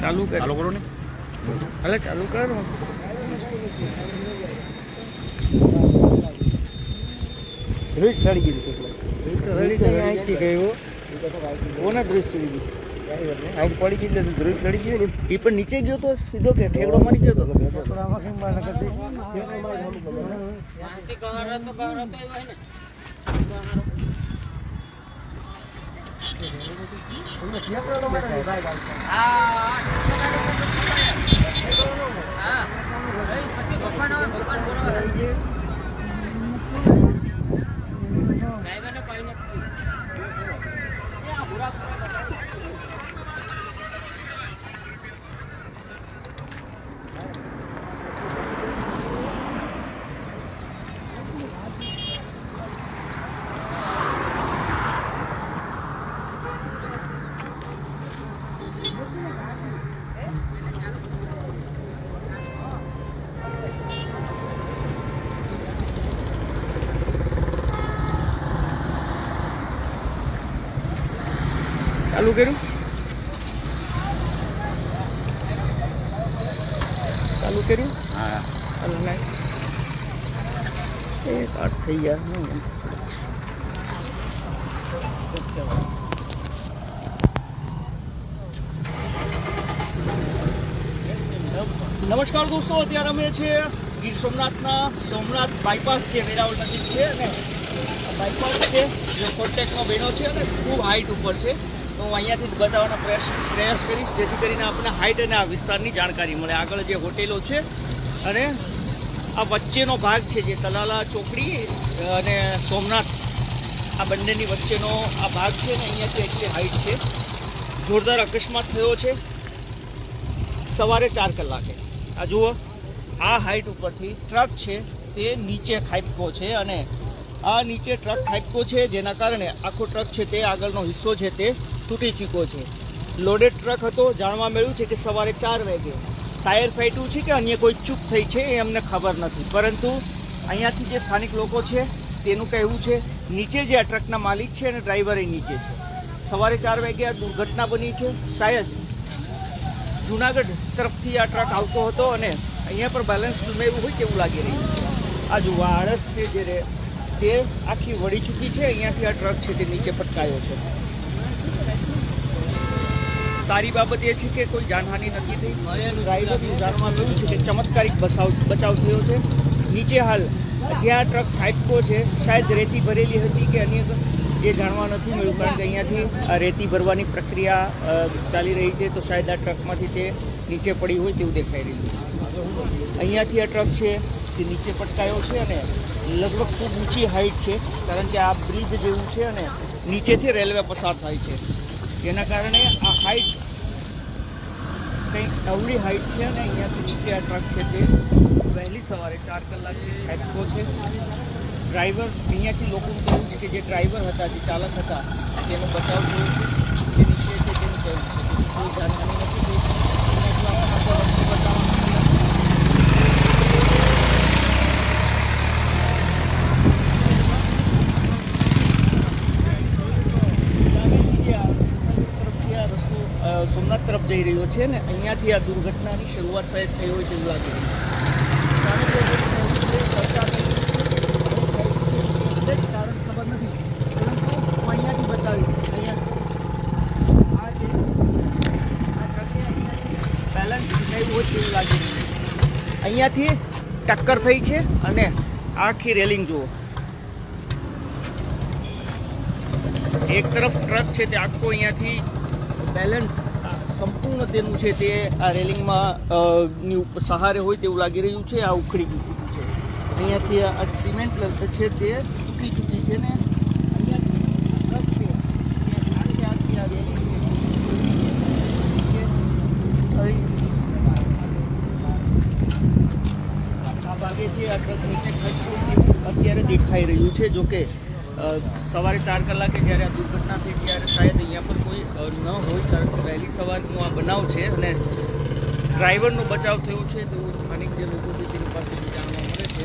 ચાલુ કર. ચાલુ કરો ને. અલે ચાલુ કર. રીત ચડી ગઈ રીત અહીંથી ગયો કોના ડ્રેસ ચડી ગઈ અહીં પડી ગઈ એટલે ધ્રુજ ચડી ગયું ને. એ પણ નીચે ગયો તો સીધો કે ઠેકડો મારી ગયો તો? હા ચાલુ કર્યું? ચાલુ કર્યું? હા. ચાલુ નાખ. એ કાટ થઈ ગયા નહીં. નમસ્કાર દોસ્તો અત્યારે અમે છે ગીર સોમનાથના સોમનાથ બાયપાસ છે વેરાવળ નજીક છે અને બાયપાસ છે જે ફોરટેકનો બહેનો છે અને ખૂબ હાઈટ ઉપર છે. હું અહીંયાથી જ બતાવવાનો પ્રયાસ પ્રયાસ કરીશ, જેથી કરીને આપણને હાઈટ અને આ વિસ્તારની જાણકારી મળે. આગળ જે હોટેલો છે અને આ વચ્ચેનો ભાગ છે જે તલાલા, ચોકડી અને સોમનાથ. આ બંનેની વચ્ચેનો આ ભાગ છે ને અહીંયાથી એટલી હાઈટ છે. જોરદાર અકસ્માત થયો છે. સવારે ચાર કલાકે. આ જુઓ, આ હાઈટ ઉપરથી ટ્રક છે, તે નીચે ખાઈપકો છે અને આ નીચે ટ્રક ખાઈપકો છે, જેના કારણે આખો ટ્રક છે તે આગળનો હિસ્સો છે તે તૂટી ચૂક્યો છે. લોડેડ ટ્રક હતો, જાણવા મળ્યું છે કે સવારે ચાર વાગે. ટાયર ફાટ્યું છે કે અન્ય કોઈ ચૂક થઈ છે એ અમને ખબર નથી. પરંતુ અહીંયાથી જે સ્થાનિક લોકો છે, તેનું કહેવું છે, નીચે જે આ ટ્રકના માલિક છે અને ડ્રાઈવર નીચે છે. સવારે ચાર વાગે આ દુર્ઘટના બની છે. શાયદ જુનાગઢ તરફથી આ ટ્રક આવતો હતો અને અહીંયા પર બેલેન્સ ગુમાવ્યું હોય તેવું લાગી રહ્યું છે. આ જુઓ આળસ છે જે તે આખી વળી ચૂકી છે. અહીંયાથી આ ટ્રક છે તે નીચે પટકાયો છે. સારી બાબત એ છે કે કોઈ જાનહાનિ નથી થઈ. ડ્રાઈવરનું જાણવા મળ્યું છે કે ચમત્કારિક બસાવ બચાવ થયો છે. નીચે હાલ જે આ ટ્રક ફાટકો છે, શાયદ રેતી ભરેલી હતી કે અન્ય એ જાણવા નથી મળ્યું, કારણ કે અહીંયાથી આ રેતી ભરવાની પ્રક્રિયા ચાલી રહી છે, તો શાયદ આ ટ્રકમાંથી તે નીચે પડી હોય તેવું દેખાઈ રહ્યું છે. અહીંયાથી આ ટ્રક છે તે નીચે પટકાયો છે અને લગભગ ખૂબ ઊંચી હાઈટ છે, કારણ કે આ બ્રિજ જેવું છે અને નીચેથી રેલવે પસાર થાય છે. જેના કારણે આ હાઈટ કંઈક અવળી હાઈટ છે અને અહીંયાથી નીચે આ ટ્રક છે તે વહેલી સવારે ચાર કલાકથી ફેંકવો છે. ડ્રાઈવર અહીંયાથી લોકો કહ્યું છે કે જે ડ્રાઈવર હતા, જે ચાલક હતા, તેનો બચાવ થયો છે. જે નીચે છે તેનું કહ્યું છે. કોઈ જાનહાનિ નથી થઈ એના એટલા પણ આખો રસ્તો બતાવવાનો સામેથી જે આ તરફથી આ રસ્તો અ, સોમનાથ તરફ જઈ રહ્યો છે ને અહીંયાથી આ દુર્ઘટનાની શરૂઆત શાયદ થઈ હોય તેવું લાગી રહ્યું થઈ કારણ ખબર નથી પરંતુ અહીંયાથી બતાવીશ અહીંયા આ બેલેન્સ થયું હોય તેવું લાગી અહીંયાથી ટક્કર થઈ છે અને આખી રેલિંગ જુઓ. એક તરફ ટ્રક છે તે આખો અહીંયાથી બેલેન્સ સંપૂર્ણ તેનું છે તે આ રેલિંગમાં સહારે હોય તેવું લાગી રહ્યું છે આ ઉખડી ગયું છે. અહીંયાથી આ સિમેન્ટ છે તે તૂટી ચૂકી છે ને આ ભાગેથી આ ટ્રક અત્યારે દેખાઈ રહ્યું છે જો કે અ, સવારે ચાર કલાકે જ્યારે આ દુર્ઘટના થઈ ત્યારે શાયદ અહીંયા પર કોઈ ન હોય, કારણ વહેલી સવારનો આ બનાવ છે અને ડ્રાઈવરનો બચાવ થયો છે તેવું સ્થાનિક જે લોકો છે તેની પાસેથી જાણવા મળે છે.